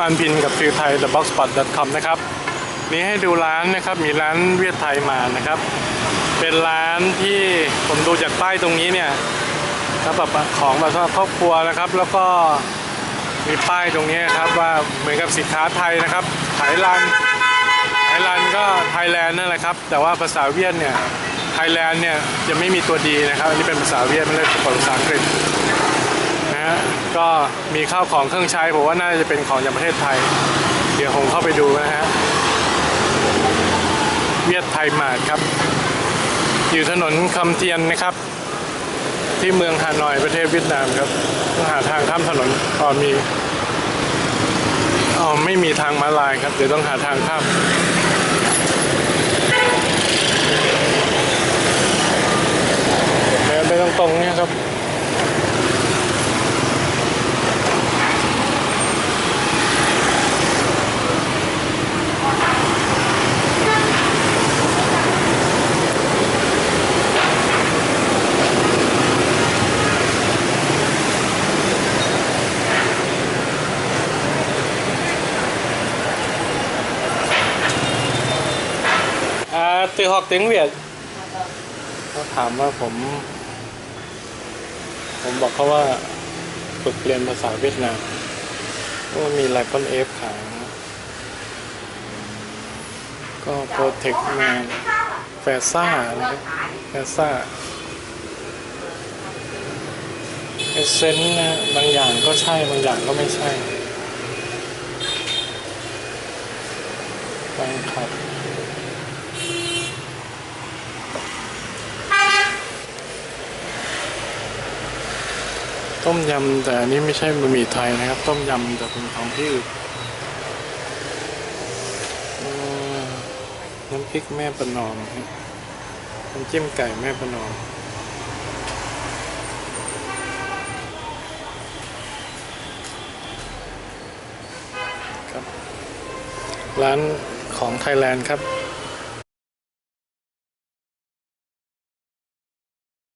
อันพินกับฟิวไทย the box spot com นะครับนี่ให้ดูร้านนะครับมีร้านเวียดไทยมานะครับ เป็นร้านที่ผมดูจากป้ายตรงนี้เนี่ยครับแบบของแบบครอบครัวนะครับ แล้วก็มีป้ายตรงนี้ครับว่าเหมือนกับสินค้าไทยนะครับไทยรันไทยรันก็ไทยแลนด์นั่นแหละครับ แต่ว่าภาษาเวียดเนี่ยไทยแลนด์เนี่ยจะไม่มีตัวดีนะครับอันนี้เป็นภาษาเวียดไม่ได้เป็นภาษาอังกฤษ ฮะก็มีข้าวของเครื่องใช้ผมว่าน่าจะเป็นของจากประเทศไทย เดี๋ยวผมเข้าไปดูนะฮะเวียดไทยมาร์ทครับ อยู่ถนนคำเทียนนะครับ ที่เมืองฮานอยประเทศเวียดนามครับต้องหาทางข้ามถนนอ๋อมีอ๋อไม่มีทางม้าลายครับ เดี๋ยวต้องหาทางข้ามเดินไปตรงๆเนี่ยครับ À, từ học tiếng Việt เขาถามว่าผม ผมบอกเขาว่าฝึกเรียนภาษาเวียดนามว่ามีไลปอนเอฟขายนะก็โปรเทคแมนแฟซ่านะครับแฟซ่าเอเซนนะบางอย่างก็ใช่บางอย่างก็ไม่ใช่บางขับ ต้มยำแต่อันนี้ไม่ใช่บะหมี่ไทยนะครับ ต้มยำแต่เป็นของที่อื่นน้ำพริกแม่ประนอมน้ำจิ้มไก่แม่ประนอมครับ ร้านของไทยแลนด์ครับ